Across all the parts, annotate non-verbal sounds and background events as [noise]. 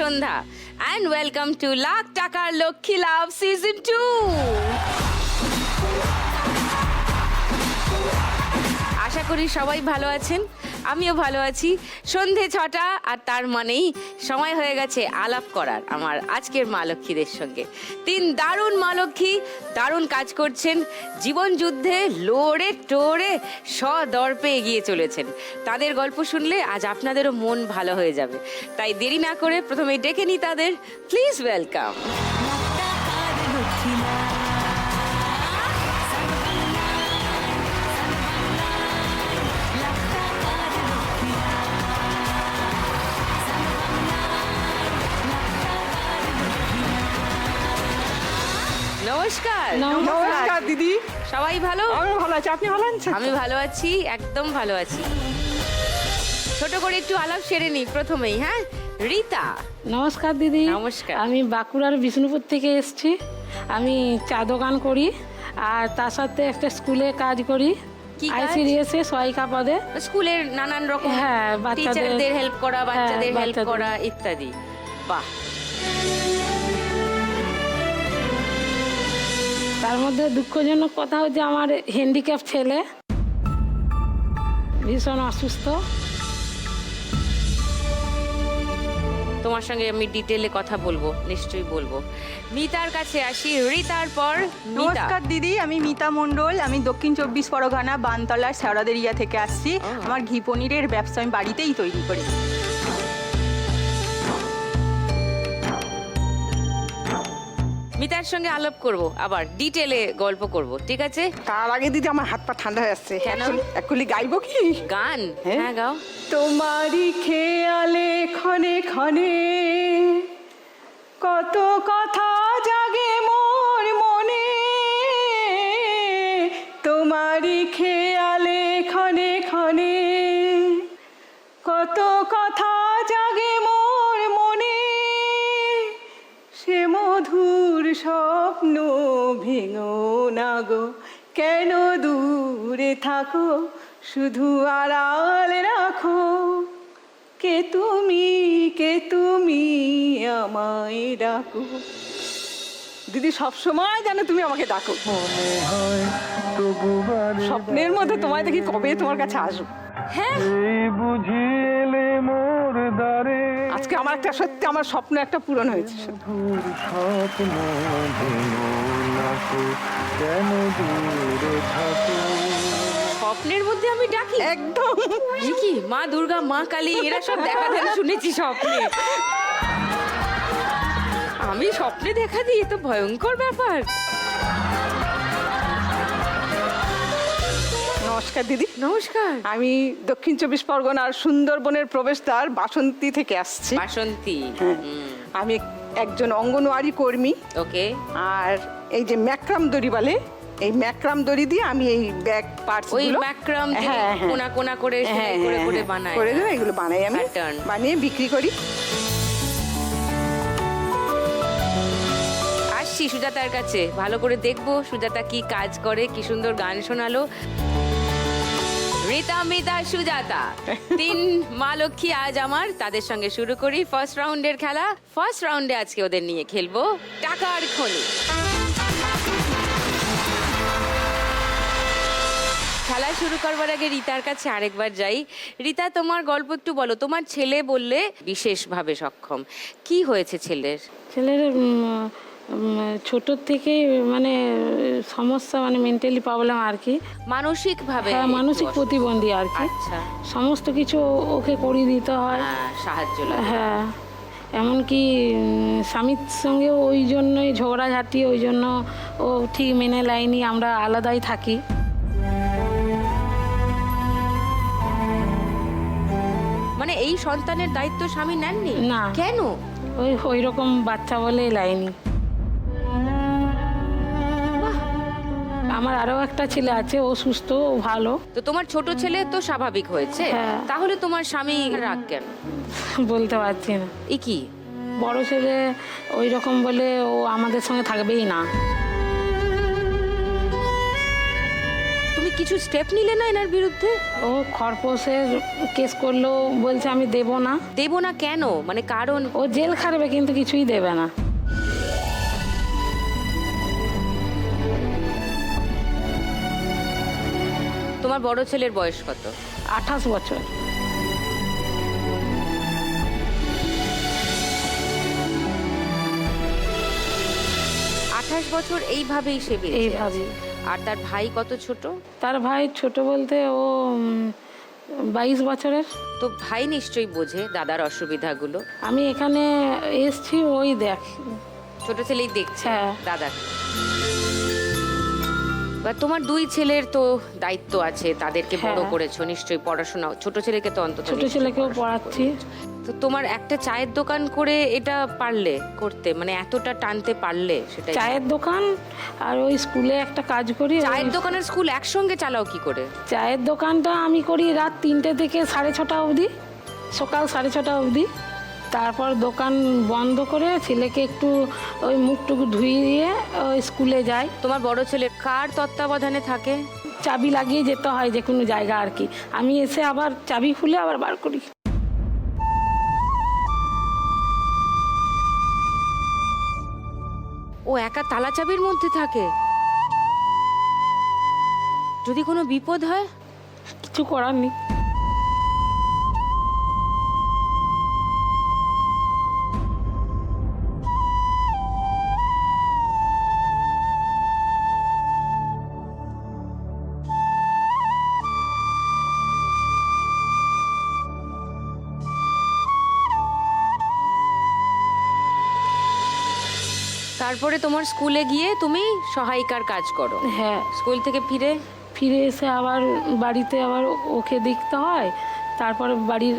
Sandhya. And welcome to lakh টাকার লক্ষ্মী লাভ season two আশা করি সবাই ভালো আছেন। আমিও ভালো আছি। সন্ধে ছটা আর তার মানেই সময় হয়ে গেছে আলাপ করার আমার আজকের মা লক্ষ্মীদের সঙ্গে। তিন দারুণ মা লক্ষ্মী দারুণ কাজ করছেন। জীবন যুদ্ধে লোড়ে টোড়ে সদর্পে এগিয়ে চলেছেন। তাদের গল্প শুনলে আজ আপনাদেরও মন ভালো হয়ে যাবে। তাই দেরি না করে প্রথমে ডেকে নিই তাদের। প্লিজ ওয়েলকাম আছি আপনি ভালো আছেন? আমি ভালো আছি একদম ভালো আছি। ছোট করে একটু আলাপ সেরে নিই প্রথমেই হ্যাঁ? রীতা। নমস্কার দিদি। নমস্কার। আমি বাঁকুড়ার বিষ্ণুপুর থেকে এসেছি। আমি চা দোকান করি আর তার সাথে একটা স্কুলে কাজ করি। কি কাজ? আইসিডিএস সহায়িকা পদে। স্কুলের নানান রকম হ্যাঁ, বাচ্চাদের- টিচারদের হেল্প করা হ্যাঁ, বাচ্চাদের হেল্প বাচ্চাদের। করা ইত্যাদি। বাহ! তার মধ্যে দুঃখজনক কথা হচ্ছে আমার হ্যান্ডিক্যাপ ছেলে। ভীষণ অসুস্থ। তোমার সঙ্গে আমি ডিটেলে কথা বলব নিশ্চয়ই বলব। মিতার কাছে আসি। রিতার পর নমস্কার দিদি আমি মিতা মণ্ডল। আমি দক্ষিণ চব্বিশ পরগনা বানতলার শেওড়াদেরিয়া থেকে আসছি। আমার ঘি পনিরের ব্যবসা আমি বাড়িতেই তৈরি করি। মিতার সঙ্গে আলাপ করব আবার ডিটেলে গল্প করব ঠিক আছে? তার আগে দিদি আমার হাত পা ঠান্ডা হয়ে আসছে কেন? একুলি গাইবো কি? গান? হ্যাঁ? হ্যাঁ গাও। তোমারই খেয়ালে ক্ষণে ক্ষণে কত কথা স্বপ্ন ভেঙো না গো। কেন দূরে থাকো? শুধু আড়াল রাখো। কে তুমি? কে তুমি আমায় ডাকো? দিদি সব সময় যেন তুমি আমাকে ডাকো। স্বপ্নের মধ্যে তোমায় দেখি কবে তোমার কাছে আসব। হ্যাঁ। এই বুঝি মোর দ্বারে আজকে আমার একটা সত্যি আমার স্বপ্ন একটা পূরণ হয়েছে স্বপ্নের মধ্যে আমি ডাকি? একদম। কি মা দুর্গা মা কালী এরা সব দেখা দেন শুনেছি স্বপ্নে। আমি স্বপ্নে দেখা দিই তো ভয়ঙ্কর ব্যাপার। নমস্কার দিদি। নমস্কার। আমি দক্ষিণ চব্বিশ পরগনার সুন্দরবনের প্রবেশদ্বার বাসন্তী থেকে আসছি। বাসন্তী আমি একজন অঙ্গনওয়াড়ি কর্মী। ওকে। আর এই যে ম্যাক্রাম দড়ি বলে এই ম্যাক্রাম দড়ি দিয়ে আমি এই ব্যাগ পার্টস ওই ম্যাক্রাম যে কোনা কোনা করে হ্যাঁ, করে করে বানায়। করে দেবো এগুলো বানাই আমি। বানিয়ে বিক্রি করি। আসছি সুজাতার কাছে। ভালো করে দেখব সুজাতা কি কাজ করে কি সুন্দর গান শোনালো। রীতা মিতা সুজাতা। তিন মা লক্ষ্মী আজ আমার, তাদের সঙ্গে শুরু করি ফার্স্ট রাউন্ডের খেলা। ফার্স্ট রাউন্ডে আজকে ওদের নিয়ে খেলব টাকার খনি। খেলা শুরু করবার আগে রিতার কাছে আরেকবার যাই। রিতা, তোমার গল্প একটু বলো। তোমার ছেলে বললে বিশেষভাবে সক্ষম। কি হয়েছে ছেলের? ছেলের ছোটোর থেকেই মানে সমস্যা মানে মেন্টালি প্রবলেম আর কি। মানসিক ভাবে হ্যাঁ মানসিক প্রতিবন্ধী আর কি। আচ্ছা। সমস্ত কিছু ওকে করিয়ে দিতে হয়। হ্যাঁ, সাহায্য হ্যাঁ। এমনকি স্বামীর সঙ্গে ওই জন্যই ঝগড়াঝাটি ওই জন্য ও ঠিক মেনে লাইনি আমরা আলাদাই থাকি। মানে এই সন্তানের দায়িত্ব স্বামী নেননি? না। কেন? ওই ওই রকম বাচ্চা বলে লাইনি আমার আরও একটা ছেলে আছে ও সুস্থ ও ভালো। তো তোমার ছোট ছেলে তো স্বাভাবিক হয়েছে। হ্যাঁ। তাহলে তোমার স্বামী রাগ কেন? বলতে পারছি না। এ কি? বড় ছেলে ওই রকম বলে ও আমাদের সঙ্গে থাকবেই না। তুমি কিছু স্টেপ নিলে না এনার বিরুদ্ধে? ও খরপোশের কেস করল বলছে আমি দেব না। দেব না কেন? মানে কারণ? ও জেল খাটবে কিন্তু কিছুই দেবে না। তোমার বড় ছেলের বয়স কত? আঠাশ বছর। আঠাশ বছর এইভাবেই সে বেঁচে আছে। এইভাবেই। আর তার ভাই কত ছোট? তার ভাই ছোট বলতে ও বাইশ বছরের। তো ভাই নিশ্চয়ই বোঝে দাদার অসুবিধাগুলো। আমি এখানে এসছি ওই দেখ ছোট ছেলেই দেখছে হ্যাঁ। দাদা। বা তোমার দুই ছেলের তো দায়িত্ব আছে তাদেরকে বড় হ্যাঁ। করেছ নিশ্চয়ই পড়াশোনা ছোট ছেলেকে তো অন্তত ছোট ছেলেকেও পড়াচ্ছি। তো তোমার একটা চায়ের দোকান করে এটা পারলে করতে মানে এতটা টানতে পারলে সেটা চায়ের দোকান আর ওই স্কুলে একটা কাজ করি চায়ের দোকানের স্কুল একসঙ্গে চালাও কি করে? চায়ের দোকানটা আমি করি রাত তিনটে থেকে সাড়ে ছটা অবধি সকাল সাড়ে ছটা অবধি। তারপর দোকান বন্ধ করে ছেলেকে একটু ওই মুখটুকু ধুইয়ে ওই স্কুলে যাই তোমার বড় ছেলে কার তত্ত্বাবধানে থাকে? চাবি লাগিয়ে যেতে হয় যে কোনো জায়গা আর কি। আমি এসে আবার চাবি খুলে আবার বার করি। ও একা তালা চাবির মধ্যে থাকে? যদি কোনো বিপদ হয়? কিছু করার নেই। তারপরে তোমার স্কুলে গিয়ে তুমি সহায়িকার কাজ করো। হ্যাঁ। স্কুল থেকে ফিরে? ফিরে এসে আবার বাড়িতে আবার ওকে দেখতে হয় তারপরে বাড়ির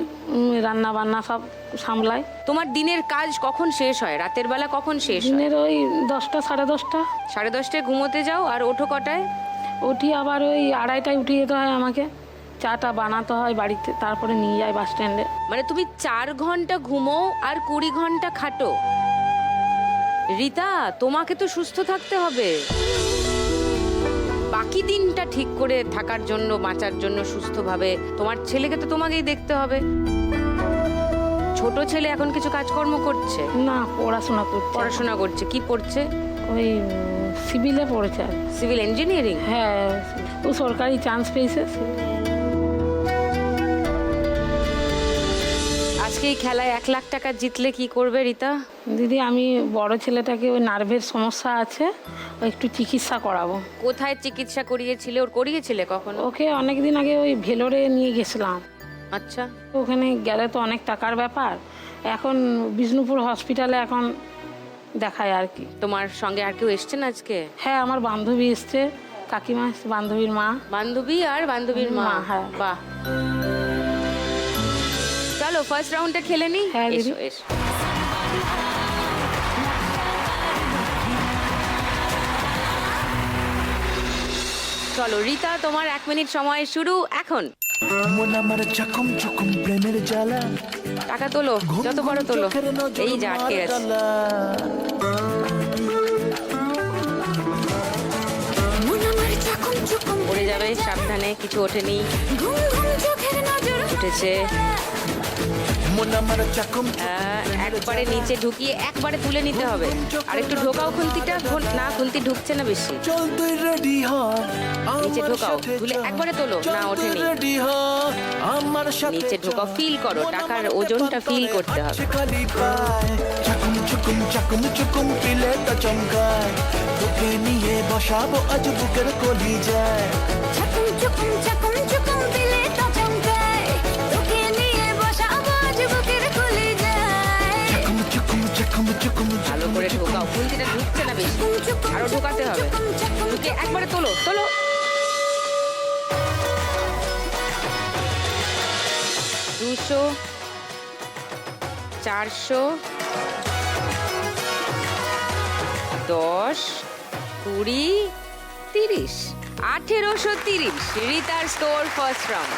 রান্না বান্না সব সামলায়। তোমার দিনের কাজ কখন শেষ হয়? রাতের বেলা কখন শেষ দিনের ওই দশটা সাড়ে দশটা। সাড়ে দশটায় ঘুমোতে যাও আর ওঠো কটায়? উঠি আবার ওই আড়াইটায় উঠিয়ে যেতে হয় আমাকে। চাটা বানাতে হয় বাড়িতে তারপরে নিয়ে যায় বাস স্ট্যান্ডে। মানে তুমি চার ঘণ্টা ঘুমো আর কুড়ি ঘণ্টা খাটো। রীতা তোমাকে তো সুস্থ থাকতে হবে। বাকি দিনটা ঠিক করে থাকার জন্য বাঁচার জন্য সুস্থভাবে তোমার ছেলেকে তো তোমাকেই দেখতে হবে। ছোট ছেলে এখন কিছু কাজকর্ম করছে? না পড়াশোনা করছে। পড়াশোনা করছে কি পড়ছে? ওই সিভিলে পড়েছে সিভিল ইঞ্জিনিয়ারিং? হ্যাঁ ও সরকারি চান্স পেয়েছে আজকে খেলায় এক লাখ টাকা জিতলে কি করবে রিতা? দিদি আমি বড় ছেলেটাকে ওই নার্ভের সমস্যা আছে ও একটু চিকিৎসা করাবো। কোথায় চিকিৎসা করিয়েছিলে? ওর করিয়েছিলে কখনো? ওকে অনেক দিন আগে ওই ভেলোরে নিয়ে গেছিলাম। আচ্ছা। ওখানে গেলে তো অনেক টাকার ব্যাপার। এখন বিষ্ণুপুর হসপিটালে এখন দেখায় আর কি। তোমার সঙ্গে আর কেউ এসছেন আজকে? হ্যাঁ আমার বান্ধবী এসছে কাকিমা বান্ধবীর মা। বান্ধবী আর বান্ধবীর মা? মা, হ্যাঁ। বাহ। চলো ফার্স্ট রাউন্ডটা খেলে নি? হ্যাঁ, এসো এসো। চলো রীতা তোমার এক মিনিট সময় শুরু এখন। মন আমার চকম চকম প্রেমের জ্বালা। টাকা তোলো যত বড় তোলো। এই যা আটকে গেছে। পড়ে যাবে সাবধানে কিছু ওঠেনি। উঠেছে। একবারে নিচে ঢুকিয়ে একবারে তুলে নিতে হবে। আর একটু ঢোকাও খুন্তিটা না খুন্তি ঢুকছে না বেশি। নিচে ঢোকাও, তুলে একবারে তোলো, না, ওঠেনি। নিচে ঢোকাও, feel করো, টাকার ওজনটা তলে করতে হবে। চকম চুকুম চকম চুকুম পিলে তো চমকায়। তোকে নিয়ে বসাবো আজ বুকের কলি যায় চুকম চাকম চুকম করে ঢোকাও। খুন্তিটা ঢুকছে না বেশি। আরও ঢোকাতে হবে। ঢুকে একবারে তোলো তোলো। দুশো, চারশো, দশ, কুড়ি, তিরিশ, আঠেরোশো তিরিশ। রিতার স্কোর ফার্স্ট রাউন্ড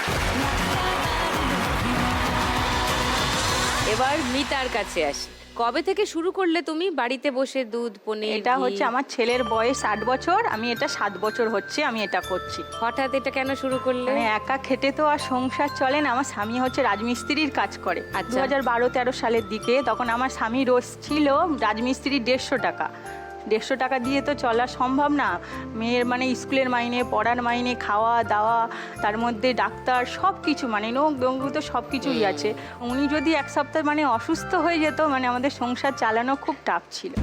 এবার মিতার কাছে আসি। কবে থেকে শুরু করলে তুমি বাড়িতে বসে দুধ পনির এটা ঘি? হচ্ছে আমার ছেলের বয়স আট বছর আমি এটা সাত বছর হচ্ছে আমি এটা করছি। হঠাৎ এটা কেন শুরু করলে? মানে একা খেটে তো আর সংসার চলে না আমার স্বামী হচ্ছে রাজমিস্ত্রির কাজ করে। আর দু হাজার বারো তেরো সালের দিকে তখন আমার স্বামী রোজ ছিল রাজমিস্ত্রির দেড়শো টাকা। দেড়শো টাকা দিয়ে তো চলা সম্ভব না। মেয়ের মানে স্কুলের মাইনে পড়ার মাইনে খাওয়া দাওয়া তার মধ্যে ডাক্তার সব কিছু মানে নোক ডঙ্গু তো সব কিছুই আছে। উনি যদি এক সপ্তাহ মানে অসুস্থ হয়ে যেত মানে আমাদের সংসার চালানো খুব টাফ ছিল।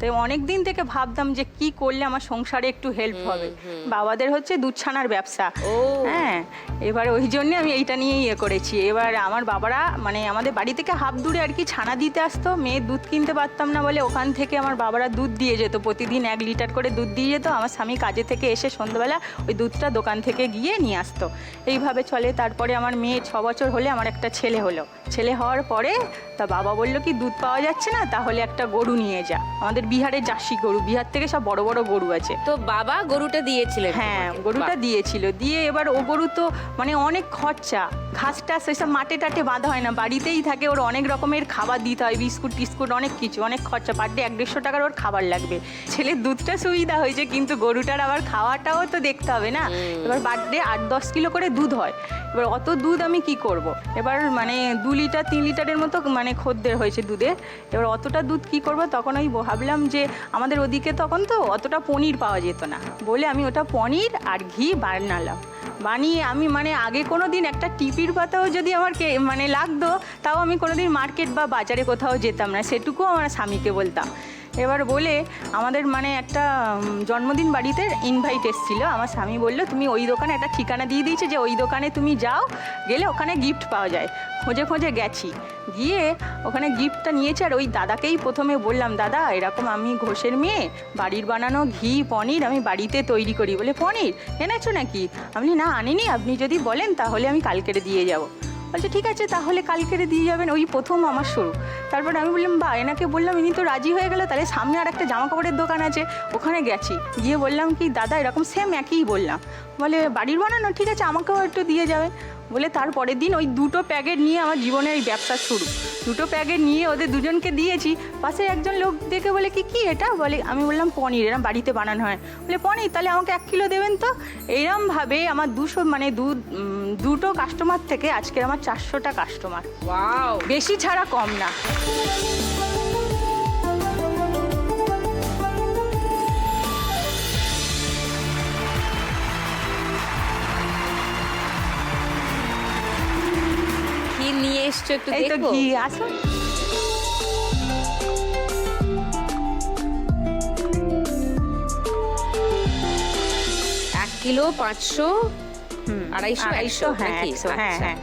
তাই অনেক দিন থেকে ভাবতাম যে কি করলে আমার সংসারে একটু হেল্প হবে। বাবাদের হচ্ছে দুধ ছানার ব্যবসা। ও। হ্যাঁ এবার ওই জন্য আমি এইটা নিয়েই ইয়ে করেছি। এবার আমার বাবারা মানে আমাদের বাড়ি থেকে হাফ দূরে আর কি ছানা দিতে আসতো মেয়ের দুধ কিনতে পারতাম না বলে ওখান থেকে আমার বাবারা দুধ দিয়ে যেত। প্রতিদিন এক লিটার করে দুধ দিয়ে যেত। আমার স্বামী কাজে থেকে এসে সন্ধ্যাবেলা ওই দুধটা দোকান থেকে গিয়ে নিয়ে আসতো। এইভাবে চলে। তারপরে আমার মেয়ে ছ বছর হলে আমার একটা ছেলে হলো। ছেলে হওয়ার পরে তা বাবা বলল কি দুধ পাওয়া যাচ্ছে না তাহলে একটা গরু নিয়ে যা। আমাদের বিহারের জার্সি গরু বিহার থেকে সব বড় বড় গরু আছে। তো বাবা গরুটা দিয়েছিলেন হ্যাঁ গরুটা। দিয়েছিল। দিয়ে এবার ও গরু তো মানে অনেক খরচা। ঘাস টাস এসব মাঠে টাটে বাঁধা হয় না বাড়িতেই থাকে ওর অনেক রকমের খাবার দিতে হয় বিস্কুট টিস্কুট অনেক কিছু অনেক খরচা। পার ডে এক দেড়শো টাকার ওর খাবার লাগবে। ছেলের দুধটা সুবিধা হয়েছে কিন্তু গরুটার আবার খাওয়াটাও তো দেখতে হবে না। এবার বার্থডে আট দশ কিলো করে দুধ হয়। এবার অত দুধ আমি কি করব। এবার মানে দু লিটার, তিন লিটারের মতো মানে খদ্দের হয়েছে দুধে। এবার অতটা দুধ কি করব? তখন আমি ভাবলাম যে আমাদের ওদিকে তখন তো অতটা পনির পাওয়া যেত না। বলে আমি ওটা পনির আর ঘি বানালাম। বানিয়ে আমি মানে আগে কোনো দিন একটা টিপির পাতাও যদি আমার কে মানে লাগতো, তাও আমি কোনো দিন মার্কেট বা বাজারে কোথাও যেতাম না। সেটুকুও আমার স্বামীকে বলতাম। এবার বলে আমাদের মানে একটা জন্মদিন বাড়িতে ইনভাইট এসেছিল। আমার স্বামী বলল, তুমি ওই দোকানে একটা ঠিকানা দিয়ে দিয়েছে যে ওই দোকানে তুমি যাও, গেলে ওখানে গিফট পাওয়া যায়। খোঁজে খোঁজে গেছি। গিয়ে ওখানে গিফটটা নিয়েছে আর ওই দাদাকেই প্রথমে বললাম, দাদা, এরকম আমি ঘোষের মেয়ে, বাড়ির বানানো ঘি, পনির আমি বাড়িতে তৈরি করি বলে। পনির? এনেছো নাকি? আপনি না, আনিনি। আপনি যদি বলেন তাহলে আমি কালকেরে দিয়ে যাব। বলছে, ঠিক আছে, তাহলে কালকেরে দিয়ে যাবেন, ওই প্রথম আমার শুরু। তারপর আমি বললাম, বা, এনাকে বললাম, ইনি তো রাজি হয়ে গেল, তাহলে সামনে আর একটা জামা কাপড়ের দোকান আছে, ওখানে গেছি। গিয়ে বললাম কি, দাদা, এরকম সেম একই বললাম। বলে, বাড়ির বানানো? ঠিক আছে, আমাকেও একটু দিয়ে যাবেন। বলে তারপরের দিন ওই দুটো প্যাকেট নিয়ে আমার জীবনের এই ব্যবসা শুরু। দুটো প্যাকেট নিয়ে ওদের দুজনকে দিয়েছি। পাশে একজন লোক দেখে বলে কি কি এটা? বলে আমি বললাম পনির এরম বাড়িতে বানানো হয়। বলে পনির? তাহলে আমাকে এক কিলো দেবেন তো? এইরমভাবে আমার দুশো মানে দু দুটো কাস্টমার থেকে আজকে আমার চারশোটা কাস্টমার বেশি ছাড়া কম না। এসছো একটু এই তো ঘি আসুন এক কিলো পাঁচশো আড়াইশো আড়াইশো, একশো হ্যাঁ, হ্যাঁ, আচ্ছা। হ্যাঁ।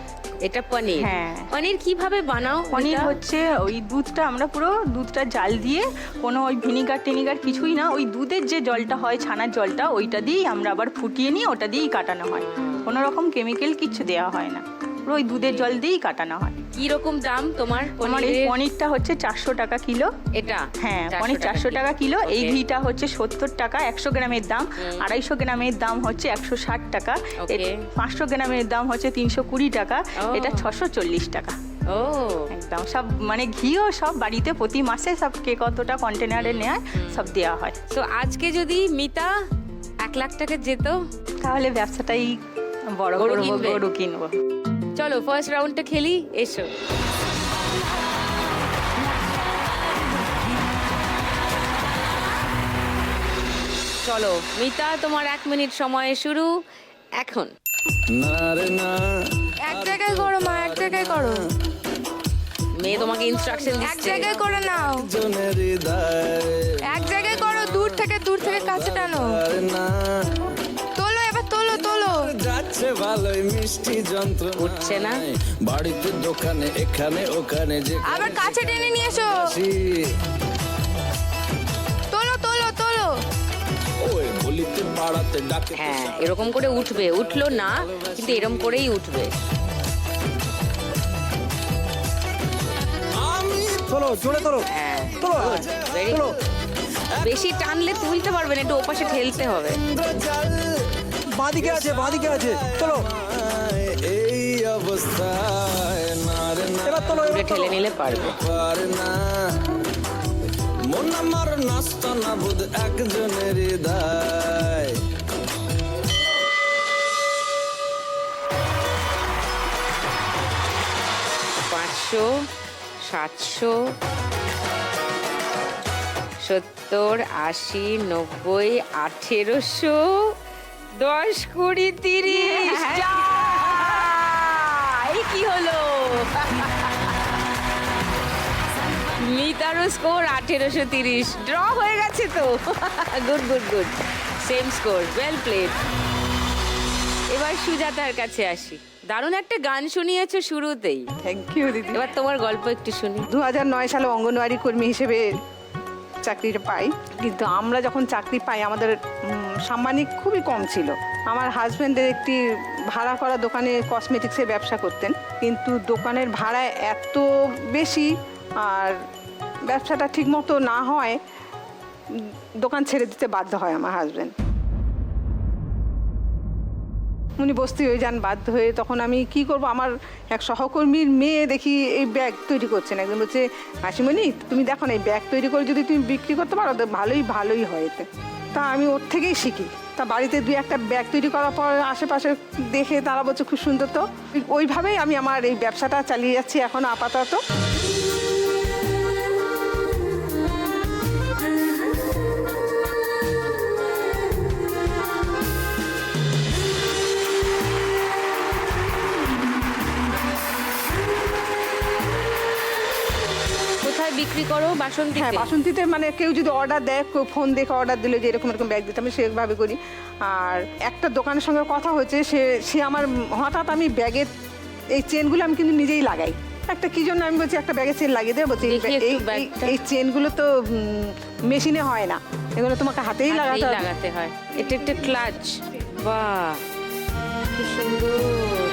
এটা পনির হ্যাঁ। পনির কীভাবে বানাও পনির হচ্ছে ওই দুধটা আমরা পুরো দুধটা জাল দিয়ে কোনো ওই ভিনিগার টিনিগার কিছুই না ওই দুধের যে জলটা হয় ছানার জলটা ওইটা দিয়েই আমরা আবার ফুটিয়ে নিয়ে ওটা দিয়েই কাটানো হয় কোনো রকম কেমিক্যাল কিছু দেওয়া হয় না পুরো ওই দুধের জল দিয়েই কাটানো হয়। কি রকম দাম তোমার আমার এই পনিরটা হচ্ছে চারশো টাকা কিলো। এটা? হ্যাঁ পনির চারশো টাকা কিলো। এই ঘিটা হচ্ছে সত্তর টাকা একশো গ্রামের দাম। আড়াইশো গ্রামের দাম হচ্ছে একশো ষাট টাকা। পাঁচশো গ্রামের দাম হচ্ছে তিনশো কুড়ি টাকা। Oh. এটা ছশো চল্লিশ টাকা। ও একদম। সব মানে ঘিও সব বাড়িতে প্রতি মাসে সব কে কতটা কন্টেনারে নেয় সব দেওয়া হয়। তো আজকে যদি মিতা এক লাখ টাকা যেত? তাহলে ব্যবসাটাই বড় গরু কিনবে? গরু কিনবো। চলো ফার্স্ট রাউন্ডটা খেলি এসো। চলো মিতা তোমার এক মিনিট সময় শুরু এখন। এক জায়গায় করো মা এক জায়গায় করো। মেয়ে তোমাকে ইনস্ট্রাকশন এক জায়গায় করে নাও। এক জায়গায় করো দূর থেকে দূর থেকে কাছে টানো। যাচ্ছে ভালোই মিষ্টি যন্ত্র উঠছে না? বাড়িতে দোকানে এখানে ওখানে যে আবার কাছে টেনে নিয়ে এসো। তোলো তোলো তোলো। ওই গলিতে পাড়াতে ডাকে হ্যাঁ এরকম করে উঠবে। উঠল না কিন্তু এরকম করেই উঠবে। আমি জোরে তোলো। হ্যাঁ তোলো তোলো বেশি টানলে তুলতে পারবে না একটু ওপাশে ঠেলতে হবে। বাঁদিকে আছে বাঁদিকে আছে। চলো। এই অবস্থায় রে এবার তোলো এবার ঠেলে নিলে পারবে। পারে না। মন আমার নাস্ত না বুধ একজনের হৃদয়। পাঁচশো সাতশো সত্তর আশি নব্বই আঠেরোশো দশ কুড়ি তিরিশ! [laughs] এই কি হলো? মিতারও স্কোর আঠেরোশো তিরিশ। ড্র হয়ে গেছে তো। Good good good same score well played এবার সুজাতার কাছে আসি। দারুণ একটা গান শুনিয়েছো শুরুতেই। থ্যাংক ইউ দিদি। এবার তোমার গল্প একটু শুনি। দু নয় সালে অঙ্গনওয়াড়ি কর্মী হিসেবে চাকরিটা পাই। কিন্তু আমরা যখন চাকরি পাই, আমাদের সাম্মানিক খুবই কম ছিল। আমার হাজব্যান্ডের একটি ভাড়া করা দোকানে কসমেটিক্সের ব্যবসা করতেন। কিন্তু দোকানের ভাড়া এত বেশি আর ব্যবসাটা ঠিকমতো না হয়, দোকান ছেড়ে দিতে বাধ্য হয় আমার হাজব্যান্ড উনি বসতে হয়ে যান, বাধ্য হয়ে তখন আমি কি করব? আমার এক সহকর্মীর মেয়ে দেখি এই ব্যাগ তৈরি করছেন। একজন বলছে, মাসিমণি, তুমি দেখো না, এই ব্যাগ তৈরি করে যদি তুমি বিক্রি করতে পারো ভালোই ভালোই হয় এতে। তা আমি ওর থেকেই শিখি। তা বাড়িতে দুই একটা ব্যাগ তৈরি করার পর আশেপাশে দেখে তারা বলছে, খুব সুন্দর তো। ওইভাবেই আমি আমার এই ব্যবসাটা চালিয়ে যাচ্ছি এখন আপাতত। বাসন্তী হ্যাঁ বাসন্তীতে মানে কেউ যদি অর্ডার দেয় কেউ ফোন দেখে অর্ডার দিলে যে এরকম এরকম ব্যাগ দিতে আমি সেভাবে করি। আর একটা দোকানের সঙ্গে কথা হয়েছে সে সে আমার হঠাৎ আমি ব্যাগের এই চেনগুলো আমি কিন্তু নিজেই লাগাই। একটা কি জন্য আমি বলছি একটা ব্যাগের চেন লাগিয়ে দেবো বলছি এই- চেনগুলো তো মেশিনে হয় না। এগুলো তোমাকে হাতেই হাতেই লাগাতে লাগাতে হয়। এটা একটা ক্লাচ বাহ কি সুন্দর।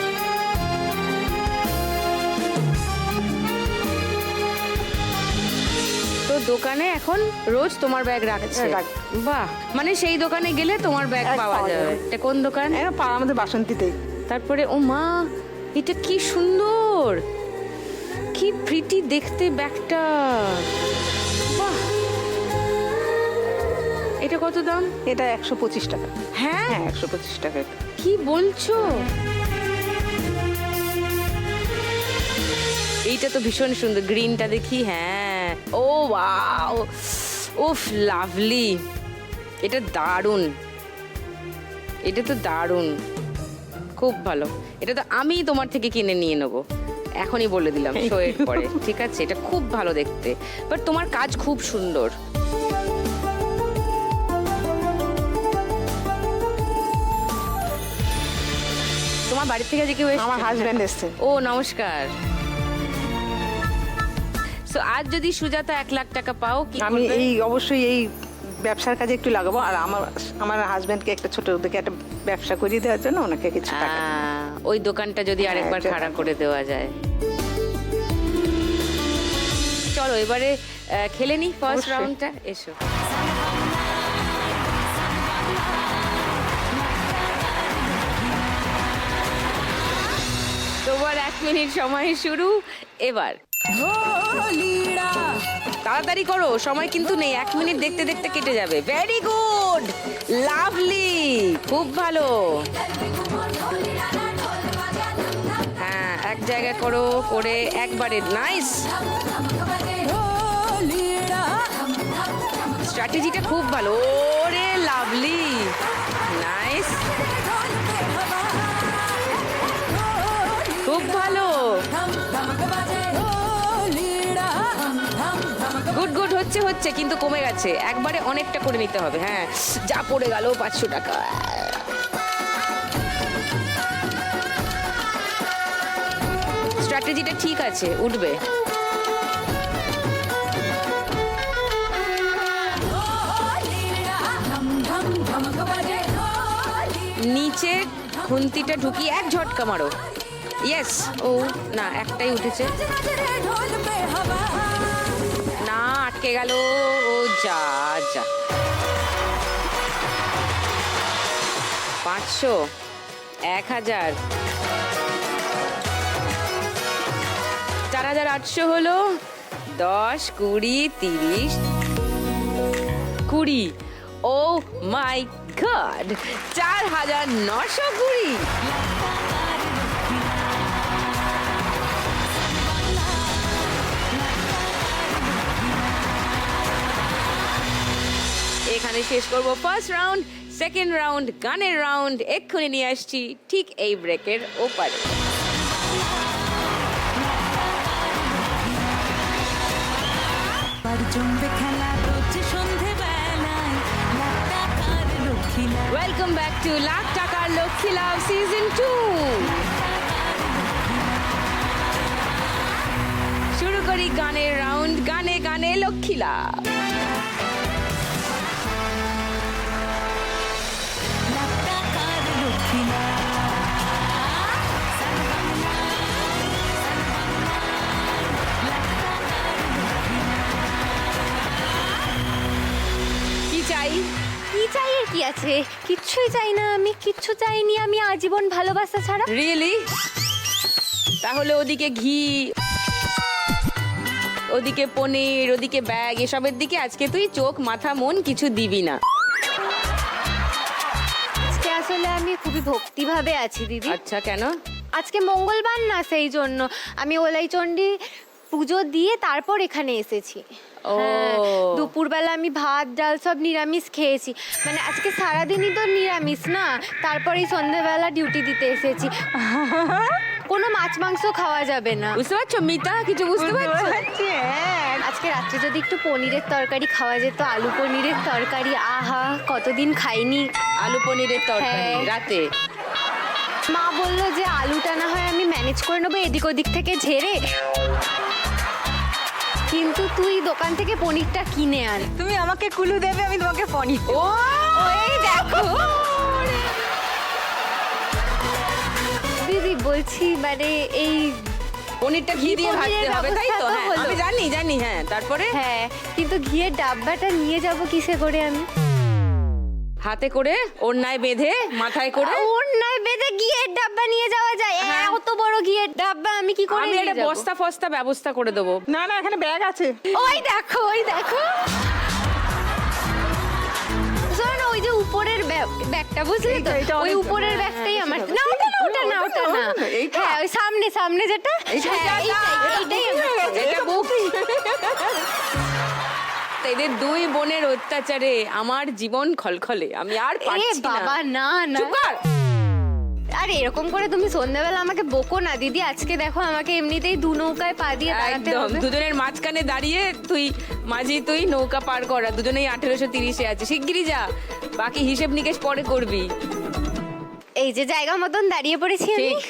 দোকানে এখন রোজ তোমার ব্যাগ রাখছে। বাহ মানে সেই দোকানে গেলে তোমার ব্যাগ পাওয়া যাবে। এটা কোন দোকান? আমাদের বাসন্তীতে তারপরে ও মা এটা কি সুন্দর! কি প্রিটি দেখতে ব্যাগটা। বাহ! এটা কত দাম? এটা একশো পঁচিশ টাকা। হ্যাঁ? হ্যাঁ একশো পঁচিশ টাকা। কি বলছো? এইটা তো ভীষণ সুন্দর গ্রিনটা দেখি হ্যাঁ। ও ওয়াও উফ লাভলি এটা দারুণ। এটা তো দারুণ। খুব ভালো। এটা তো আমি তোমার থেকে কিনে নিয়ে নেব। এখনই বলে দিলাম শোয়ের পরে [laughs] ঠিক আছে? এটা খুব ভালো দেখতে। বাট তোমার কাজ খুব সুন্দর। তোমার বাড়ি থেকে যে কেউ আমার হাজব্যান্ড এসছে। ও নমস্কার। সো আজ যদি সুজাতা এক লাখ টাকা পাও কি আমি করবে? এই অবশ্যই এই ব্যবসার কাজে একটু লাগাবো। আর আমার আমার হাজব্যান্ডকে একটা ছোট থেকে একটা ব্যবসা করিয়ে দেওয়ার জন্য ওনাকে কিছু টাকা আহ, ওই দোকানটা যদি হ্যাঁ, আরেকবার খাড়া করে দেওয়া যায়। চলো এবারে আহ, খেলে নি ফার্স্ট অবশ্যই। রাউন্ডটা এসো। তোমার এক মিনিট সময় শুরু এবার। তাড়াতাড়ি করো, সময় কিন্তু নেই, এক মিনিট দেখতে দেখতে কেটে যাবে। ভেরি গুড লাভলি খুব ভালো। হ্যাঁ এক জায়গায় করো, করে একবারে। নাইস স্ট্র্যাটেজিটা খুব ভালো। ওরে লাভলি নাইস খুব ভালো। গুড গুড হচ্ছে হচ্ছে, কিন্তু কমে গেছে। একবারে অনেকটা করে নিতে হবে হ্যাঁ। যা পড়ে গেল, পাঁচশো টাকা। স্ট্র্যাটেজিটা ঠিক আছে, উঠবে। নিচে খুন্তিটা ঢুকিয়ে এক ঝটকা মারো। ইয়েস ও, না, একটাই উঠেছে। আটকে গেল? ও যা যা। পাঁচশো, এক হাজার। চার হাজার আটশো হলো দশ, কুড়ি, তিরিশ। কুড়ি। ও মাই গড চার হাজার নশো কুড়ি। এখানে শেষ করব। ফার্স্ট রাউন্ড সেকেন্ড রাউন্ড গানের রাউন্ড এক্ষুনি নিয়ে আসছি ঠিক এই ব্রেকের ওপারে। ওয়েলকাম ব্যাক টু লাখ টাকার লক্ষ্মী লাভ। সিজন টু শুরু করি গানের রাউন্ড গানে গানে লক্ষ্মী লাভ। চাই? কি চাই আর কি আছে? কিচ্ছুই চাই না আমি কিচ্ছু চাইনি আমি আজীবন ভালোবাসা ছাড়া। রিয়েলি তাহলে ওদিকে ঘি ওদিকে পনির ওদিকে ব্যাগ এসবের দিকে আজকে তুই চোখ মাথা মন কিছু দিবি না। আজকে আসলে আমি খুবই ভক্তিভাবে আছি দিদি। আচ্ছা কেন? আজকে মঙ্গলবার না সেই জন্য। আমি ওলাই চণ্ডী পুজো দিয়ে তারপর এখানে এসেছি। হ্যাঁ, দুপুরবেলা আমি ভাত ডাল সব নিরামিষ খেয়েছি। মানে আজকে সারাদিনই তো নিরামিষ না? তারপরে সন্ধ্যেবেলা ডিউটি দিতে এসেছি। কোনো মাছ মাংস খাওয়া যাবে না। বুঝতে পারছ? মিতা কিছু বুঝতে পারছ? হ্যাঁ। আজকে রাত্রে যদি একটু পনিরের তরকারি খাওয়া যেত আলু পনিরের তরকারি আহা কতদিন খাইনি। আলু পনিরের তরকারি হ্যাঁ। রাতে? মা বলল যে আলুটা না হয় আমি ম্যানেজ করে নেব এদিক ওদিক থেকে ঝেড়ে। কিন্তু তুই দোকান থেকে পনিরটা কিনে আন। তুমি আমাকে কুলু দেবে আমি তোমাকে পনির ও এই দেখো। দিদি বলছি মানে এই পনিরটা ঘি দিয়ে ভাজতে হবে তাই তো? হ্যাঁ আমি জানি জানি হ্যাঁ তারপরে? হ্যাঁ কিন্তু ঘিয়ের ডাব্বাটা নিয়ে যাব কিসে করে আমি? হাতে করে ওড়নায় বেঁধে মাথায় করে ওর বেঁধে ঘিয়ের ডাব্বা নিয়ে যাওয়া যায়। হ্যাঁ। অত বড় ঘিয়ের ডাব্বা আমি কি করে আমি নিয়ে একটা যাব? বস্তা ফস্তা ব্যবস্থা করে দেবো। না না এখানে ব্যাগ আছে। ওই দেখো ওই দেখো। শোনো না, ওই যে উপরের ব্যাগ- ব্যাগটা বুঝলি তো? এইটা, এইটা ওই অনেক- উপরের হ্যাঁ, ব্যাগটাই হ্যাঁ, আমার। না ওটা না ওটা না ওটা না। এইটা? হ্যাঁ ওই সামনে সামনে যেটা? হ্যাঁ, এইটাই, এইটাই আমার এটা বুক এদের দুই বোনের অত্যাচারে আমার জীবন খলখলে। আমি আর এ পারছি না। বাবা না না। চুপ কর। আরে এরকম করে তুমি সন্ধ্যাবেলা আমাকে বকো না দিদি। আজকে দেখো আমাকে এমনিতেই দু নৌকায় পা দিয়ে দাঁড়াতে একদম হবে। দুজনের মাঝখানে দাঁড়িয়ে তুই মাঝি তুই নৌকা পার করা দুজনেই আঠেরোশো তিরিশে আছে। শিগগিরই যা বাকি হিসেব নিকেশ পরে করবি। এই যে জায়গা মতন দাঁড়িয়ে পড়েছি আমি। ঠিক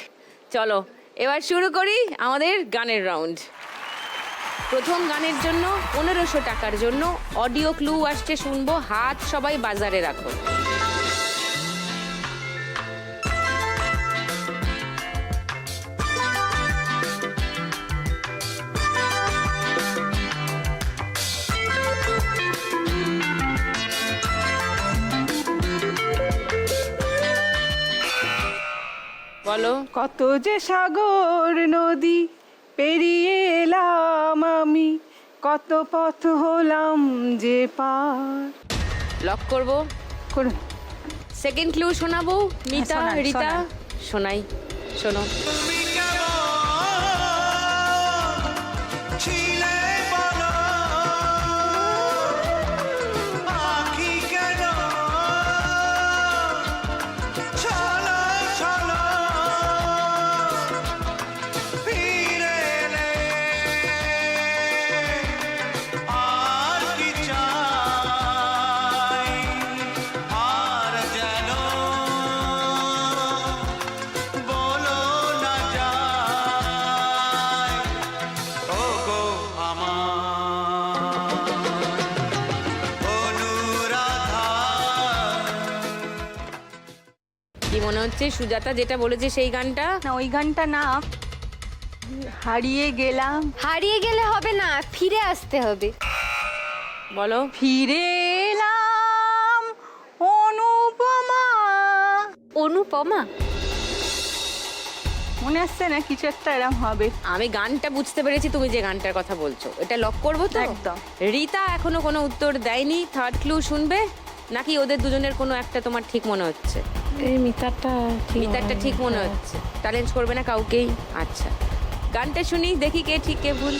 চলো এবার শুরু করি আমাদের গানের রাউন্ড। প্রথম গানের জন্য পনেরোশো টাকার জন্য অডিও ক্লু আসছে শুনব হাত সবাই বাজারে রাখো। বলো। কত যে সাগর নদী পেরিয়ে এলাম আমি কত পথ হলাম যে পার। লক করব। করুন। সেকেন্ড ক্লু শোনাবো। মিতা শোনান, রিতা শোনাই শোনো। মনে হচ্ছে সুজাতা যেটা বলেছে সেই গানটা? না ওই গানটা না। হারিয়ে গেলাম। হারিয়ে গেলে হবে না ফিরে আসতে হবে। বলো। ফিরে এলাম অনুপমা। অনুপমা? মনে আসছে না কিছু একটা এরম হবে। আমি গানটা বুঝতে পেরেছি তুমি যে গানটার কথা বলছো। এটা লক করব তো? একদম। রীতা এখনও কোনো উত্তর দেয়নি থার্ড ক্লু শুনবে? নাকি ওদের দুজনের কোনো একটা তোমার ঠিক মনে হচ্ছে? এই মিটারটা ঠিক মিতারটা ঠিক মনে হচ্ছে। চ্যালেঞ্জ করবে না কাউকেই? আচ্ছা। গানটা শুনি দেখি কে ঠিক কে ভুল।